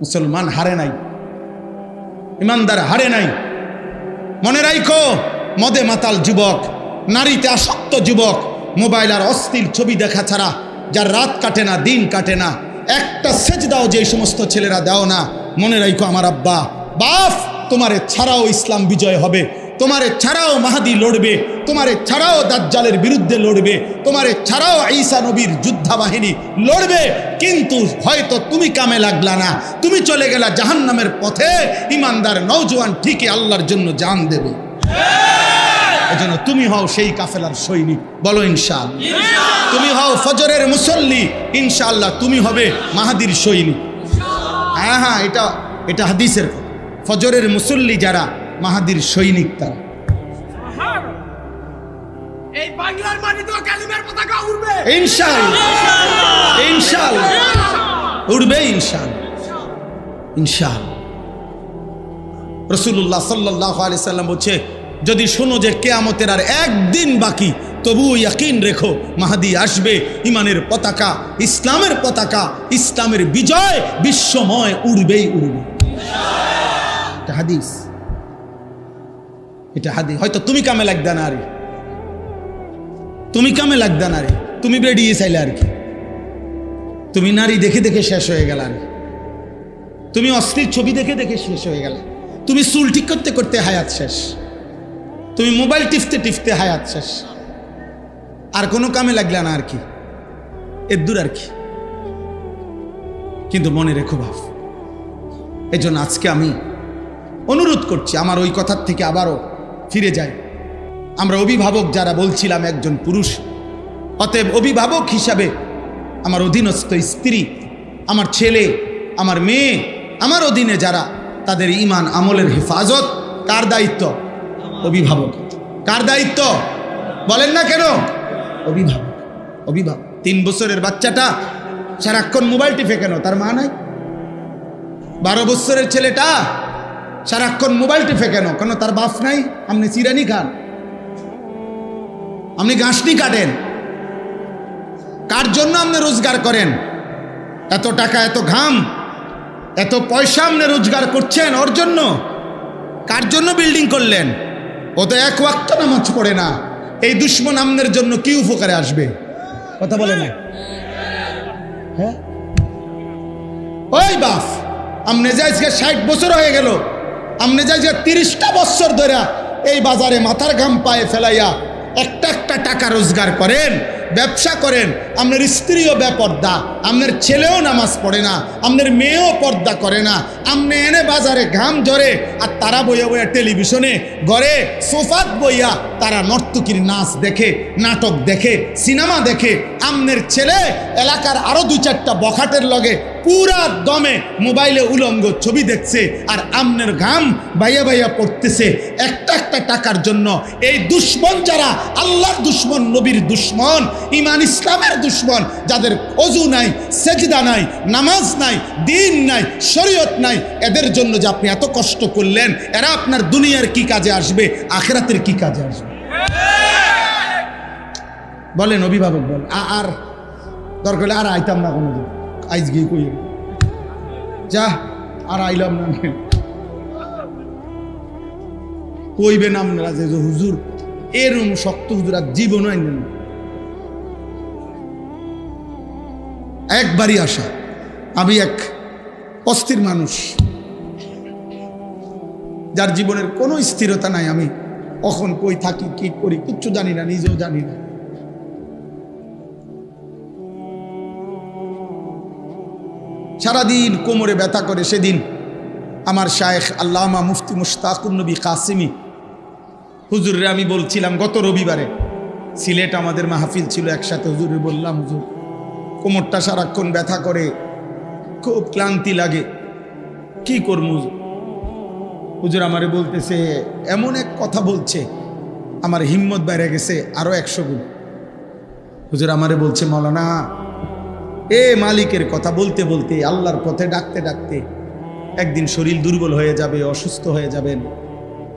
মুসলমান হারে নাই। ইমানদার হারে নাই। মনে রাইখো, মদে মাতাল যুবক, নারীতে আসক্ত যুবক, মোবাইল আর অস্থির ছবি দেখা ছাড়া যার রাত কাটে না, দিন কাটে না, একটা সেচ দাও যে সমস্ত ছেলেরা দাও না, মনে রাইখো আমার আব্বা বাফ তোমারে ছাড়াও ইসলাম বিজয় হবে। তোমারে ছাড়াও মাহাদি লড়বে তোমারে ছাড়াও দাজ্জালের বিরুদ্ধে লড়বে তোমারে ছাড়াও ঈসা নবীর যোদ্ধা বাহিনী লড়বে কিন্তু হয়তো তুমি কামে লাগলা না। তুমি চলে গেলা জাহান্নামের পথে ইমানদার নওজোয়ান ঠিকই আল্লাহর জন্য জান দেবে। এজন্য তুমি হও সেই কাফেলার সৈনিক বলো ইনশাল তুমি হও ফজরের মুসল্লি ইনশাআল্লাহ তুমি হবে মাহাদির সৈনিক। হ্যাঁ হ্যাঁ এটা এটা হাদিসের ফজরের মুসল্লি যারা মাহাদির সৈনিক তারা। এই বাংলার মাটিতেও কালিমের পতাকা উড়বে। ইনশাল ইনশাল উঠবে ইনশাল ইনশাল। রসুল্লাহ সাল্লাহ আলি সাল্লাম বলছে যদি শোনো যে কেয়ামতের আর একদিন বাকি তবু ইয়াকিন রেখো মাহাদি আসবে ইমানের পতাকা ইসলামের পতাকা ইসলামের বিজয় বিশ্বময় উড়বেই উড়বে। হাদিস। এটা হাদি হয়তো তুমি কামে লাগবে না আরে। তুমি কামে লাগবে না রে তুমি বেরিয়ে চাইলে আর কি। তুমি নারী দেখে দেখে শেষ হয়ে গেল আর। তুমি অস্থির ছবি দেখে দেখে শেষ হয়ে গেল। তুমি চুল ঠিক করতে করতে হায়াত শেষ। তুমি মোবাইল টিপতে টিপতে হায়াত শেষ। আর কোনো কামে লাগলে না আর কি। এর দূর আর কি। কিন্তু মনে রেখো ভাব এই জন্য আজকে আমি অনুরোধ করছি, আমার ওই কথার থেকে আবারও ফিরে যাই আমরা অভিভাবক যারা বলছিলাম একজন পুরুষ, অতএব অভিভাবক হিসাবে আমার অধীনস্থ স্ত্রী, আমার ছেলে, আমার মেয়ে, আমার অধীনে যারা তাদের ইমান আমলের হেফাজত, কার দায়িত্ব? অভিভাবক। কার দায়িত্ব? বলেন না কেন? অভিভাবক। অভিভাবক। তিন বছরের বাচ্চাটা সারাক্ষণ মোবাইল টিপে তার মা নাই? বারো বছরের ছেলেটা সারাক্ষণ মোবাইল টিপে কেন? কেন তার বাপ নাই? আপনি চিরানি খান আপনি গাছটি কাটেন। কার জন্য আপনি রোজগার করেন? এত টাকা, এত ঘাম, এত পয়সা আপনি রোজগার করছেন ওর জন্য? কার জন্য বিল্ডিং করলেন? ও তো এক ওয়াক্ত নামাজ পড়ে না। এই দুশ্মন আমনের জন্য কি উপকারে আসবে? কথা বলে না। হ্যাঁ? ওই বাপ আমনে যে আজকে ষাট বছর হয়ে গেল আমনে যে তিরিশটা বছর ধরে এই বাজারে মাথার ঘাম পায়ে ফেলাইয়া একটা একটা টাকা রোজগার করেন। ব্যবসা করেন, আপনার স্ত্রীও বেপর্দা, আপনার ছেলেও নামাজ পড়ে না, আপনার মেয়েও পর্দা করে না, আপনি এনে বাজারে ঘাম ঝরে আর তারা বইয়া বইয়া টেলিভিশনে ঘরে সোফাত বইয়া তারা নর্তকীর নাচ দেখে, নাটক দেখে, সিনেমা দেখে আমনের ছেলে এলাকার আরও দুই চারটা বখাটের লগে পুরা দমে মোবাইলে উলঙ্গ ছবি দেখছে আর আমনের ঘাম বাইয়া বাইয়া পড়তেছে। একটা একটা টাকার জন্য এই দুশ্মন যারা আল্লাহর দুশ্মন, নবীর দুশ্মন ইমান ইসলামের দুশ্মন, যাদের অজু নাই, সেজদা নাই, নামাজ নাই, দিন নাই, শরীয়ত নাই, এদের জন্য যে আপনি এত কষ্ট করলেন, এরা আপনার দুনিয়ার কি কাজে আসবে, আখেরাতের কি কাজে আসবে? বলেন, অভিভাবক বল আর দরকার আর আইতাম না কোনোদিন। আইজ গিয়ে কই যা, আর আইলাম না। কইবেন আপনারা যে হুজুর, এরম শক্ত হুজুর আর জীবন আইনেন একবারই আসা। আমি এক অস্থির মানুষ। যার জীবনের কোনো স্থিরতা নাই, আমি কখন কই থাকি, কি করি, কিচ্ছু জানি না, নিজেও জানি না। সারাদিন কোমরে ব্যথা করে সেদিন আমার শায়েখ আল্লামা মুফতি মুশতাকুর নবী কাসিমি হুজুরে আমি বলছিলাম, গত রবিবারে সিলেট আমাদের মাহফিল ছিল, একসাথে হুজুরে বললাম, হুজুর, কোমরটা সারাক্ষণ ব্যথা করে, খুব ক্লান্তি লাগে, কি করব হুজুর? আমারে বলতেছে, এমন এক কথা বলছে, আমার হিম্মত বাইরে গেছে আরও একশো গুণ হুজুর আমারে বলছে, মৌলানা, এ মালিকের কথা বলতে বলতে আল্লাহর পথে ডাকতে ডাকতে একদিন শরীর দুর্বল হয়ে যাবে, অসুস্থ হয়ে যাবেন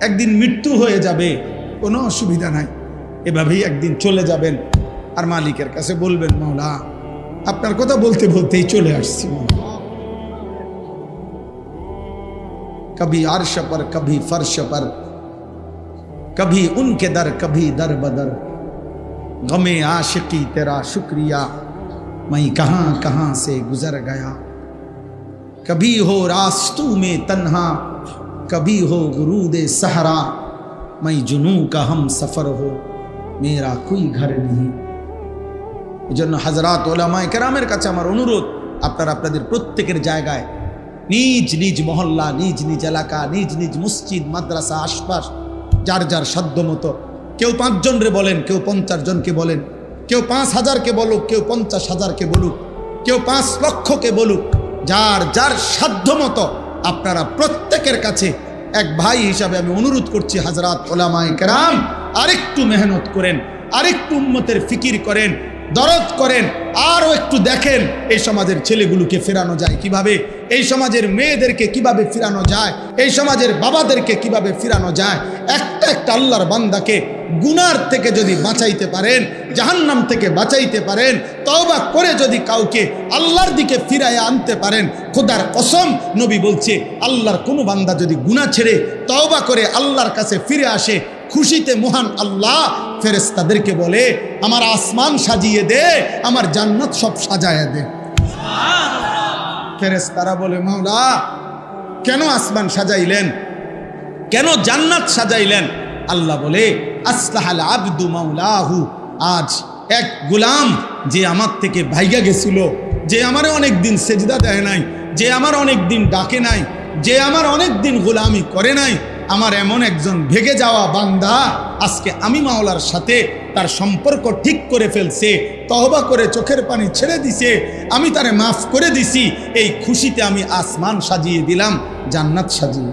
একদিন মৃত্যু হয়ে যাবে কোনো অসুবিধা নাই এভাবেই একদিন চলে যাবেন আর মালিকের কাছে বলবেন মাওলা আপনার কথা বলতে বলতেই চলে আসছি মাওলা। कभी अर्श पर कभी फर्श पर कभी उनके दर कभी दर बदर गमे आशिकी तेरा शुक्रिया मैं कहाँ कहाँ से गुजर गया कभी हो रास्तू में तन्हा कभी हो गुरूद सहरा मैं जुनू का हम सफ़र हो मेरा कोई घर नहीं এই জন্য হাজরাত ওলামায় কেরামের কাছে আমার অনুরোধ আপনারা আপনাদের প্রত্যেকের জায়গায় নিজ নিজ মহল্লা নিজ নিজ এলাকা নিজ নিজ মসজিদ মাদ্রাসা আশপাশ যার যার সাধ্য মতো কেউ পাঁচজন রে বলেন কেউ পঞ্চাশ জনকে বলেন কেউ পাঁচ হাজারকে বলুক কেউ পঞ্চাশ হাজারকে বলুক কেউ পাঁচ লক্ষকে বলুক যার যার সাধ্য মতো আপনারা প্রত্যেকের কাছে এক ভাই হিসাবে আমি অনুরোধ করছি, হাজরাত ওলামায় কেরাম, আরেকটু মেহনত করেন, আরেকটু উম্মতের ফিকির করেন, দরদ করেন, আরও একটু দেখেন এই সমাজের ছেলেগুলোকে ফেরানো যায় কীভাবে, এই সমাজের মেয়েদেরকে কীভাবে ফিরানো যায়, এই সমাজের বাবাদেরকে কীভাবে ফিরানো যায়, একটা একটা আল্লাহর বান্দাকে গুনার থেকে যদি বাঁচাইতে পারেন জাহান্নাম থেকে বাঁচাইতে পারেন তওবা করে যদি কাউকে আল্লাহর দিকে ফিরায় আনতে পারেন খোদার কসম নবী বলছে আল্লাহর কোনো বান্দা যদি গুনাহ ছেড়ে তওবা করে আল্লাহর কাছে ফিরে আসে খুশিতে মহান আল্লাহ ফেরেস্তাদেরকে বলে আমার আসমান সাজিয়ে দে আমার জান্নাত সব সাজায় দে। ফেরেস্তারা বলে মাওলা কেন আসমান সাজাইলেন? কেন জান্নাত সাজাইলেন? আল্লাহ বলে, আসলাহাল আব্দু মাওলাহু। আজ এক গোলাম যে আমার থেকে ভাইগা গেছিল, যে আমার অনেক দিন সেজদা দেয় নাই, যে আমার অনেক দিন ডাকে নাই, যে আমার অনেক দিন গোলামি করে নাই, আমার এমন একজন ভেগে যাওয়া বান্দা আজকে আমি মাওলার সাথে তার সম্পর্ক ঠিক করে ফেলছে, তহবা করে চোখের পানি ছেড়ে দিছে, আমি তারে মাফ করে দিছি, এই খুশিতে আমি আসমান সাজিয়ে দিলাম, জান্নাত সাজিয়ে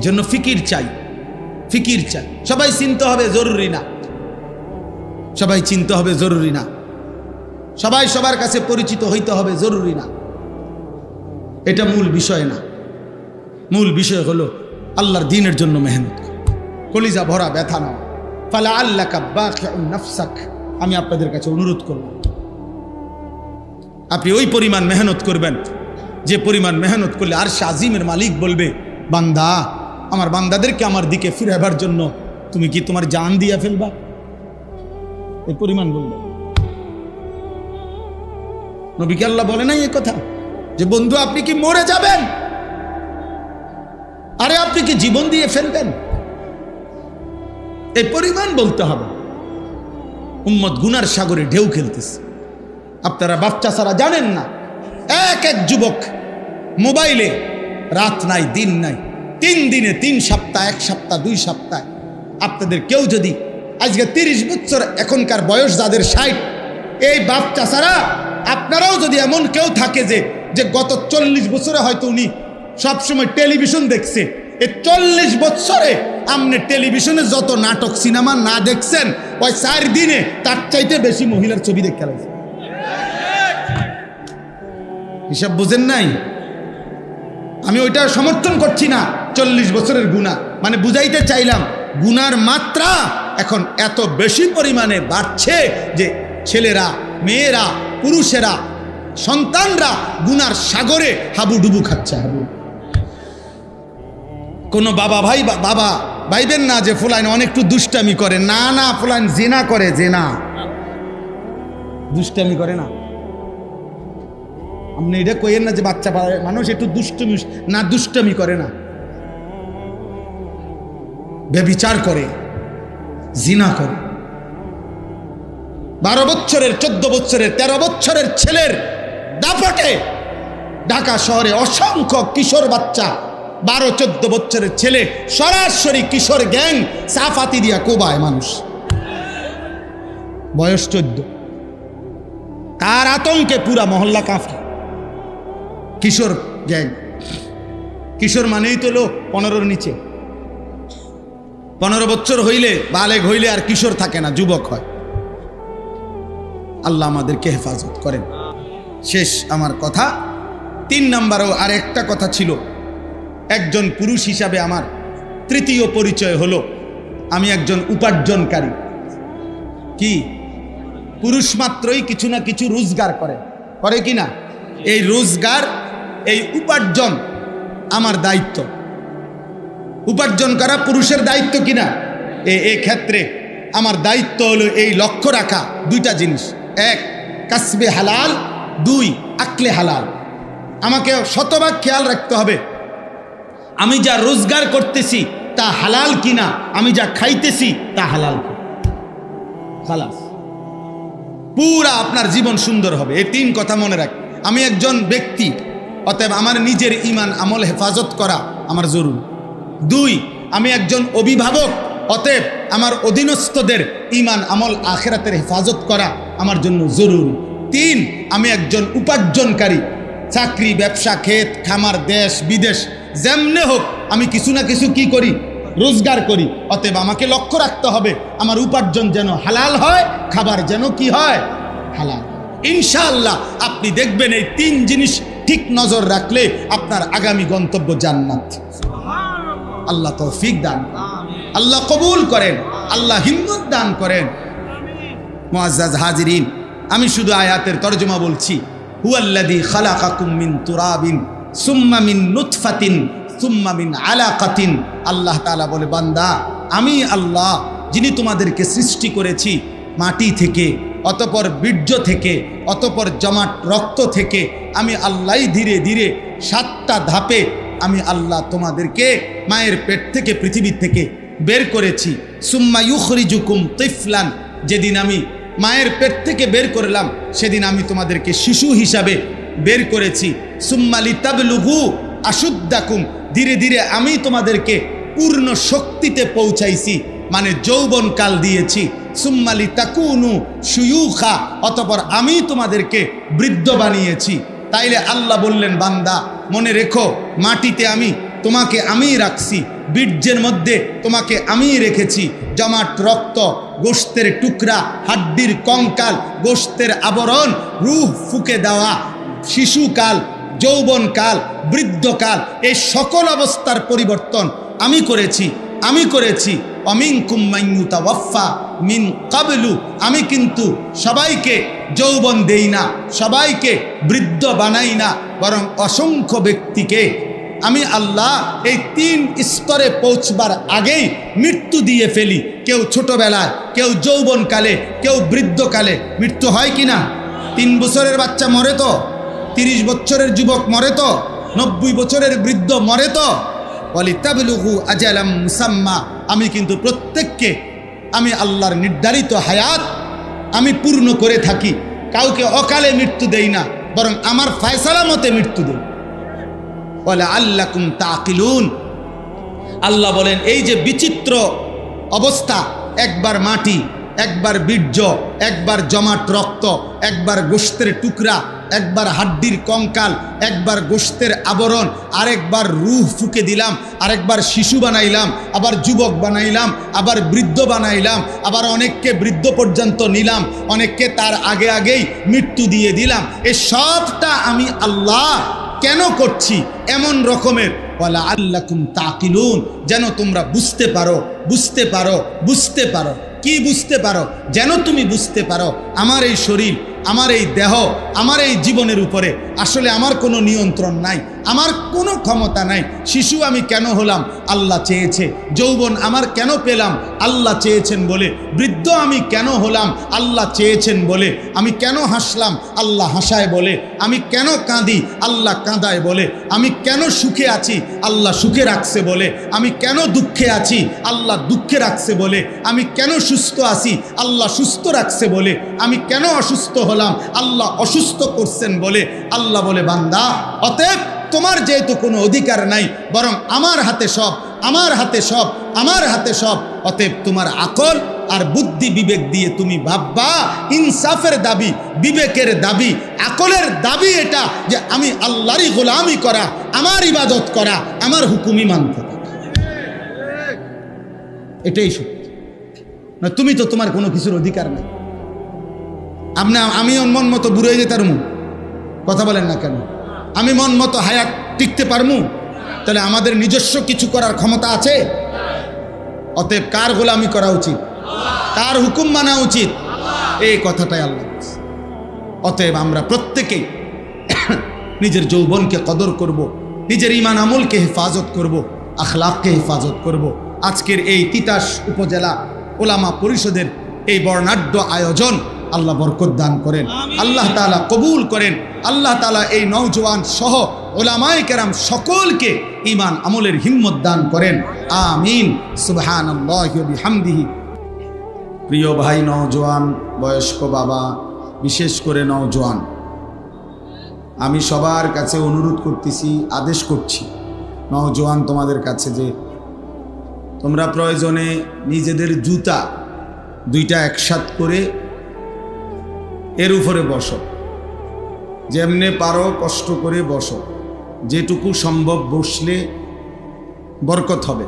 এই জন্য ফিকির চাই ফিকির চাই। সবাই চিনতে হবে জরুরি না। সবাই চিনতে হবে জরুরি না। সবাই সবার কাছে পরিচিত হইতে হবে জরুরি না। এটা মূল বিষয় না। মূল বিষয় হলো আল্লাহর দিনের জন্য মেহনত কলিজা ভরা ব্যথা নাও। ফালা আল্লাহ নাফসাক। আমি আপনাদের কাছে অনুরোধ করব। আপনি ওই পরিমাণ মেহনত করবেন, যে পরিমাণ মেহনত করলে আর সে আজিমের মালিক বলবে, বান্দা আমার বান্দাদেরকে আমার দিকে ফিরাবার জন্য তুমি কি তোমার জান দিয়া ফেলবা? এই পরিমাণ বলবে নবীকে আল্লাহ বলে নাই এ কথা? যে বন্ধু, আপনি কি মরে যাবেন? আরে আপনি কি জীবন দিয়ে ফেলবেন? এই পরিমাণ বলতে হবে। উম্মত গুনার সাগরে ঢেউ খেলতেছে। আপনারা বাচ্চা ছাড়া জানেন না। এক এক যুবক মোবাইলে রাত নাই, দিন নাই। তিন দিনে তিন সপ্তাহ, এক সপ্তাহ, দুই সপ্তাহ। আপনাদের কেউ যদি আজকে তিরিশ বছর এখনকার বয়স যাদের ষাট, এই বাচ্চা ছাড়া আপনারাও যদি এমন কেউ থাকে যে যে গত চল্লিশ বছরে হয়তো উনি সবসময় টেলিভিশন দেখছে এই চল্লিশ বছরে আপনি টেলিভিশনে যত নাটক, সিনেমা না দেখছেন, ওই চার দিনে তার চাইতে বেশি মহিলার ছবি দেখতে হিসাব বুঝেন নাই? আমি ওইটা সমর্থন করছি না। চল্লিশ বছরের গুণা। মানে বুঝাইতে চাইলাম গুনার মাত্রা এখন এত বেশি পরিমাণে বাড়ছে যে ছেলেরা, মেয়েরা, পুরুষেরা, সন্তানরা গুনার সাগরে হাবুডুবু খাচ্ছে, হাবু। কোনো বাবা ভাই বাবা ভাইবেন না যে ফুলাইন অনেকটু দুষ্টামি করে। না না, ফুলাইন জেনা করে, জেনা। দুষ্টামি করে না। আপনি এটা কইেন না যে বাচ্চা মানুষ একটু দুষ্টমি না দুষ্টমি করে না। ব্যবিচার করে, জিনা করে। বারো বছরের, চোদ্দ বছরের, তেরো বছরের ছেলের দাপটে ঢাকা শহরে অসংখ্য কিশোর বাচ্চা, বারো, চোদ্দ বছরের ছেলে, সরাসরি কিশোর গ্যাং সাফাতি দিয়া কোবায় মানুষ। বয়স চোদ্দ। তার আতঙ্কে পুরা মহল্লা কাফি কিশোর গ্যাং কিশোর মানেই তো লোক পনেরোর নিচে। পনেরো বছর হইলে বালেগ হইলে আর কিশোর থাকে না, যুবক হয়। আল্লাহ আমাদেরকে হেফাজত করেন। শেষ আমার কথা। তিন নাম্বারও আর একটা কথা ছিল। একজন পুরুষ হিসাবে আমার তৃতীয় পরিচয় হলো। আমি একজন উপার্জনকারী। কি? পুরুষ মাত্রই কিছু না কিছু রোজগার করে। করে কি না? এই রোজগার এই উপার্জন আমার দায়িত্ব। উপার্জন করা পুরুষের দায়িত্ব কিনা? এই ক্ষেত্রে আমার দায়িত্ব হলো এই লক্ষ্য রাখা দুইটা জিনিস। এক, কাসবে হালাল, দুই, আকলে হালাল। আমাকে শতভাগ খেয়াল রাখতে হবে। আমি যা রোজগার করতেছি তা হালাল কিনা? আমি যা খাইতেছি তা হালাল। খালাস। পুরা আপনার জীবন সুন্দর হবে। এই তিন কথা মনে রাখ। আমি একজন ব্যক্তি অতএব আমার নিজের ইমান আমল হেফাজত করা আমার জরুরি। দুই, আমি একজন অভিভাবক, অতএব আমার অধীনস্থদের ইমান আমল আখেরাতের হেফাজত করা আমার জন্য জরুরি। তিন, আমি একজন উপার্জনকারী, চাকরি, ব্যবসা, ক্ষেত, খামার, দেশ, বিদেশ, যেমনে হোক, আমি কিছু না কিছু কি করি? রোজগার করি। অতএব আমাকে লক্ষ্য রাখতে হবে, আমার উপার্জন যেন হালাল হয়, খাবার যেন কি হয়? হালাল। ইনশাআল্লাহ, আপনি দেখবেন এই তিন জিনিস ঠিক নজর রাখলে আপনার আগামী গন্তব্য জান্নাত। আল্লাহ তৌফিক দান আল্লাহ কবুল করেন। আল্লাহ হিম্মত দান করেন। মুআজ্জাজ হাজিরিন আমি শুধু আয়াতের তর্জমা বলছি। হুয়াল্লাযী খালাকাকুম মিন তুরাবিন সুম্মা মিন নুতফাতিন সুম্মা মিন আলাকাতিন। আল্লাহ তাআলা বলে বান্দা আমি আল্লাহ যিনি তোমাদেরকে সৃষ্টি করেছি মাটি থেকে অতপর বীর্য থেকে, অতপর জমাট রক্ত থেকে আমি আল্লাহই ধীরে ধীরে সাতটা ধাপে আমি আল্লাহ তোমাদেরকে মায়ের পেট থেকে, পৃথিবীর থেকে বের করেছি। সুম্মা ইউখরিজুকুম তিফলান, যেদিন আমি মায়ের পেট থেকে বের করলাম, সেদিন আমি তোমাদেরকে শিশু হিসাবে বের করেছি। সুম্মালি তাবলুহু আশুদ্দাকুম, ধীরে ধীরে আমি তোমাদেরকে পূর্ণ শক্তিতে পৌঁছাইছি মানে যৌবন কাল দিয়েছি। সুম্মালি তাকুনু সুয়ুখা অতপর আমি তোমাদেরকে বৃদ্ধ বানিয়েছি। তাইলে আল্লাহ বললেন, বান্দা, মনে রেখো, মাটিতে আমি তোমাকে আমিই রাখছি, বীর্যের মধ্যে তোমাকে আমিই রেখেছি। জমাট রক্ত গোস্তের টুকরা, হাড্ডির কঙ্কাল গোস্তের আবরণ, রুহ ফুকে দেওয়া, শিশুকাল, যৌবনকাল, বৃদ্ধকাল এই সকল অবস্থার পরিবর্তন আমি করেছি আমি করেছি। অমিন কুম্মাইয়ুতা ওয়াফা মিন কাবলু। আমি কিন্তু সবাইকে যৌবন দেই না, সবাইকে বৃদ্ধ বানাই না, বরং অসংখ্য ব্যক্তিকে। আমি আল্লাহ এই তিন স্তরে পৌঁছবার আগেই মৃত্যু দিয়ে ফেলি। কেউ ছোটবেলায়, কেউ যৌবনকালে, কেউ বৃদ্ধকালে। মৃত্যু হয় কি না? তিন বছরের বাচ্চা মরে তো, তিরিশ বছরের যুবক মরে তো, নব্বই বছরের বৃদ্ধ মরে তো। অলিতাবলুহু আজালাম মুসাম্মা। আমি কিন্তু প্রত্যেককে, আমি আল্লাহর নির্ধারিত হায়াত আমি পূর্ণ করে থাকি। কাউকে অকালে মৃত্যু দেই না, বরং আমার ফায়সালা মতে মৃত্যু দেই। বলে আল্লাহ কুম তাকিলুন। আল্লাহ বলেন, এই যে বিচিত্র অবস্থা, একবার মাটি একবার বীর্য, একবার জমাট রক্ত, একবার গোস্তের টুকরা, একবার হাড্ডির কঙ্কাল, একবার গোস্তের আবরণ, আরেকবার রুহ ফুকে দিলাম, আরেকবার শিশু বানাইলাম, আবার যুবক বানাইলাম, আবার বৃদ্ধ বানাইলাম, আবার অনেককে বৃদ্ধ পর্যন্ত নিলাম, অনেককে তার আগে আগেই মৃত্যু দিয়ে দিলাম। এ সবটা আমি আল্লাহ কেন করছি? এমন রকমের। বলা আল্লাকুম তাকিলুন, যেন তোমরা বুঝতে পারো বুঝতে পারো বুঝতে পারো। কি বুঝতে পারো? যেন তুমি বুঝতে পারো আমার এই শরীর আমার এই দেহ, আমার এই জীবনের উপরে আসলে আমার কোনো নিয়ন্ত্রণ নাই, আমার কোনো ক্ষমতা নাই। শিশু আমি কেন হলাম? আল্লাহ চেয়েছে। যৌবন আমার কেন পেলাম? আল্লাহ চেয়েছেন বলে। বৃদ্ধ আমি কেন হলাম? আল্লাহ চেয়েছেন বলে। আমি কেন হাসলাম? আল্লাহ হাসায় বলে। আমি কেন কাঁদি? আল্লাহ কাঁদায় বলে। আমি কেন সুখে আছি? আল্লাহ সুখে রাখছে বলে। আমি কেন দুঃখে আছি? আল্লাহ দুঃখে রাখছে বলে। আমি কেন সুস্থ আছি? আল্লাহ সুস্থ রাখছে বলে। আমি কেন অসুস্থ হলাম, আল্লাহ অসুস্থ করছেন বলে আল্লাহ বলে, বান্দা, অতএব তোমার যেহেতু কোনো অধিকার নাই, বরং আমার হাতে সব, আমার হাতে সব, আমার হাতে সব, অতএব তোমার আকল আর বুদ্ধি বিবেক দিয়ে তুমি ভাববা, ইনসাফের দাবি, বিবেকের দাবি, আকলের দাবি এটা যে আমি আল্লাহরই গোলামি করা, আমার ইবাদত করা, আমার হুকুমি মানতে। এটাই সত্যি না, তুমি তো তোমার কোনো কিছুর অধিকার নাই আপনি আমি মন মতো বুড়ে যেতে পারমু কথা বলেন না কেন আমি মন মতো হায়াত টিকতে পারমু তাহলে আমাদের নিজস্ব কিছু করার ক্ষমতা আছে অতএব কার গোলামি করা উচিত কার হুকুম মানা উচিত এই কথাটাই আল্লাহ অতএব আমরা প্রত্যেকেই নিজের যৌবনকে কদর করব। নিজের ইমান আমলকে হেফাজত করব। আখলাককে হেফাজত করব। আজকের এই তিতাস উপজেলা ওলামা পরিষদের এই বর্ণাঢ্য আয়োজন আল্লাহ বরকত দান করেন, আল্লাহ তালা কবুল করেন, আল্লাহ তালা এই নৌজওয়ান সহ ওলামায় কেরাম সকলকে ইমান আমলের হিম্মত দান করেন। আমিন। সুবহান প্রিয় ভাই নওজোয়ান, বয়স্ক বাবা, বিশেষ করে নওজোয়ান, আমি সবার কাছে অনুরোধ করতেছি, আদেশ করছি, নওজোয়ান তোমাদের কাছে যে তোমরা প্রয়োজনে নিজেদের জুতা দুইটা একসাথ করে এর উপরে বসো। যেমনে পারো কষ্ট করে বসো। যেটুকু সম্ভব বসলে বরকত হবে।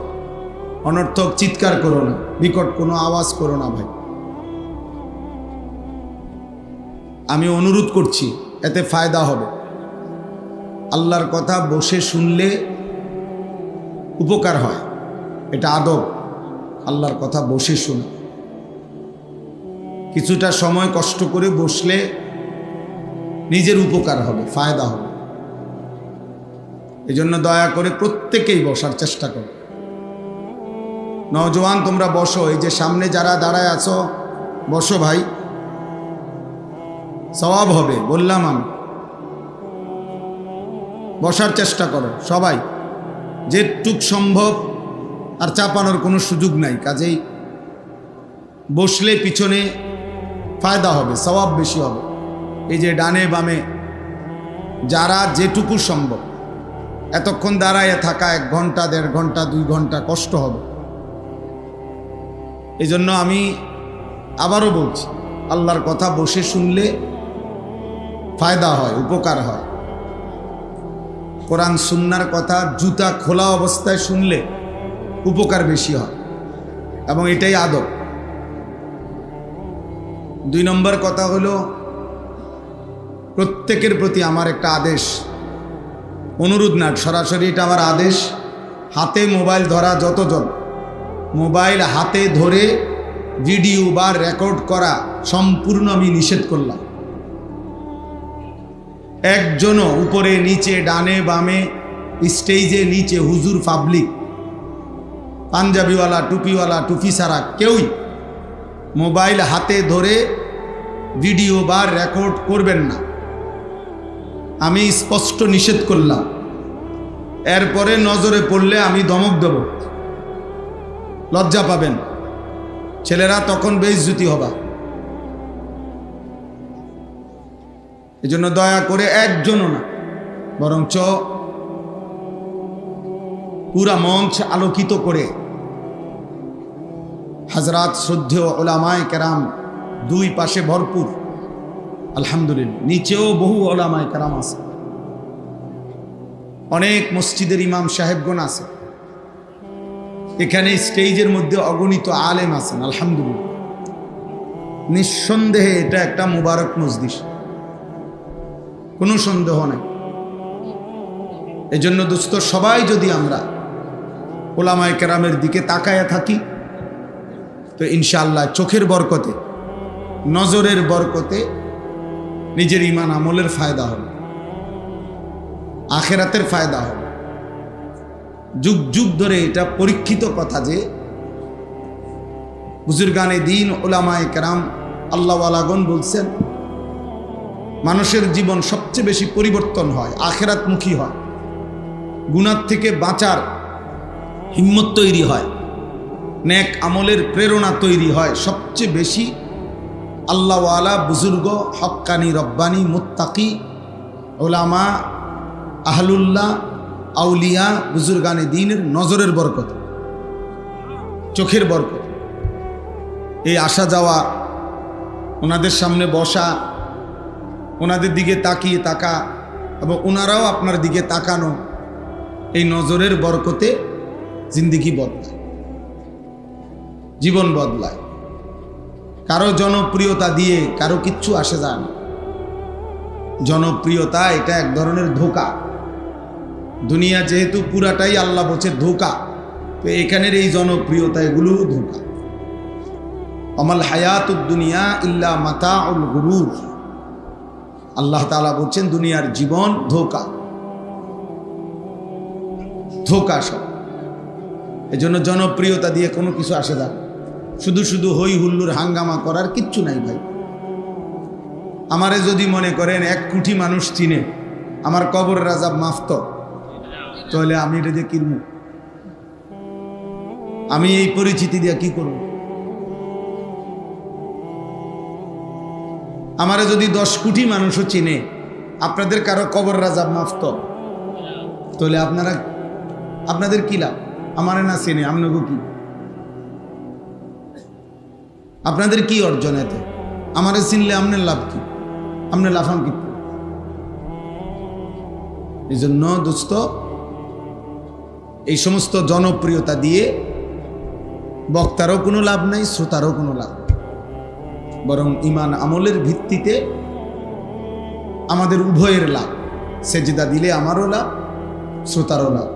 অনর্থক চিৎকার করো না, বিকট কোনো আওয়াজ করো না ভাই। আমি অনুরোধ করছি, এতে ফায়দা হবে। আল্লাহর কথা বসে শুনলে উপকার হয়। এটা আদব। আল্লাহর কথা বসে শুনে। কিছুটা সময় কষ্ট করে বসলে নিজের উপকার হবে, ফায়দা হবে। এজন্য দয়া করে প্রত্যেকেই বসার চেষ্টা করো। নওজোয়ান, তোমরা বসো, এই যে সামনে যারা দাঁড়ায় আছো, বসো ভাই। সবাব হবে, বললাম আমি। বসার চেষ্টা করো, সবাই। যেটুক সম্ভব আর চাপানোর কোনো সুযোগ নাই, কাজেই বসলে পিছনে ফায়দা হবে স্বভাব বেশি হবে। এই যে ডানে বামে, যারা যেটুকু সম্ভব, এতক্ষণ দাঁড়ায় থাকা এক ঘণ্টা, দেড় ঘণ্টা, দুই ঘণ্টা কষ্ট হবে। এই জন্য আমি আবারও বলছি, আল্লাহর কথা বসে শুনলে ফায়দা হয়, উপকার হয়। কোরআন সুন্নার কথা জুতা খোলা অবস্থায় শুনলে উপকার বেশি হয়। এবং এটাই আদব। দুই নম্বর কথা হলো, প্রত্যেকের প্রতি আমার একটা আদেশ। অনুরোধ না, সরাসরি এটা আমার আদেশ। হাতে মোবাইল ধরা যতজন, মোবাইল হাতে ধরে ভিডিও বা রেকর্ড করা সম্পূর্ণ আমি নিষেধ করলাম। একজনও উপরে, নিচে, ডানে, বামে, স্টেজে, নিচে, হুজুর, পাবলিক, পাঞ্জাবিওয়ালা, টুপিওয়ালা, টুপি ছাড়া কেউই মোবাইল হাতে ধরে ভিডিও বা রেকর্ড করবেন না। আমি স্পষ্ট নিষেধ করলাম। এরপরে নজরে পড়লে আমি দমক দেব। লজ্জা পাবেন। ছেলেরা তখন বেশ বেইজ্জুতি হবা। এজন্য দয়া করে একজনও না, বরঞ্চ পুরা মঞ্চ আলোকিত করে হাজরাত শ্রদ্ধেয় ওলামায় কেরাম দুই পাশে ভরপুর। আলহামদুলিল্লাহ, নিচেও বহু ওলামায় কেরাম আছে। অনেক মসজিদের ইমাম সাহেবগণ আছে। এখানে স্টেজের মধ্যে অগণিত আলেম আছেন, আলহামদুলিল্লাহ। নিঃসন্দেহে এটা একটা মুবারক মসজিদ কোনো সন্দেহ নেই। এজন্য দোস্ত, সবাই যদি আমরা ওলামায় কেরামের দিকে তাকায়া থাকি তো ইনশাআল্লাহ চোখের বরকতে, নজরের বরকতে নিজের ইমান আমলের ফায়দা হবে। আখেরাতের ফায়দা হবে। যুগ যুগ ধরে এটা পরীক্ষিত কথা যে, বুজুর্গানে দিন ওলামায় কেরাম আল্লাহওয়ালাগন বলছেন, মানুষের জীবন সবচেয়ে বেশি পরিবর্তন হয়, আখেরাতমুখী হয়। গুণার থেকে বাঁচার হিম্মত তৈরি হয়। নেক আমলের প্রেরণা তৈরি হয়। সবচেয়ে বেশি আল্লাহওয়ালা বুজুর্গ হক্কানি রব্বানি, মুত্তাকি, ওলামা, আহলুল্লাহ, আউলিয়া বুজুর্গানে দিনের নজরের বরকত, চোখের বরকত। এই আসা যাওয়া, ওনাদের সামনে বসা, ওনাদের দিকে তাকিয়ে তাকা এবং ওনারাও আপনার দিকে তাকানো, এই নজরের বরকতে জিন্দিগি বদলায়। জীবন বদলায়। কারও জনপ্রিয়তা দিয়ে কারও কিচ্ছু আসে যায় না। জনপ্রিয়তা এটা এক ধরনের ধোকা। দুনিয়া যেহেতু পুরাটাই আল্লাহ বলছে ধোকা, তো এখানের এই জনপ্রিয়তা এগুলো ধোকা। অমাল হায়াত দুনিয়া ইল্লা মাতা উল গুরুর। আল্লাহ তাআলা বলছেন দুনিয়ার জীবন ধোকা। ধোকা সব। এজন্য জনপ্রিয়তা দিয়ে কোনো কিছু আসে না। শুধু শুধু হই হুল্লুর হাঙ্গামা করার কিচ্ছু নাই ভাই। আমারে যদি মনে করেন এক কোটি মানুষ চিনে, আমার কবর রাজা মাফত তাহলে আমি এটা দিয়ে কিনব আমি এই পরিচিতি দিয়ে কি করব? আমারে যদি দশ কোটি মানুষও চিনে, আপনাদের কারও কবর রাজা মাফত তাহলে আপনারা আপনাদের কি লাভ? আমারে না চেনে আপনাকে কি? আপনাদের কি অর্জন এতে? আমারে চিনলে আপনার লাভ কি? আপনার লাফান কি? এই জন্য দোস্ত, এই সমস্ত জনপ্রিয়তা দিয়ে বক্তারও কোনো লাভ নাই, শ্রোতারও কোনো লাভ বরং ইমান আমলের ভিত্তিতে আমাদের উভয়ের লাভ। সেজদা দিলে আমারও লাভ, শ্রোতারও লাভ।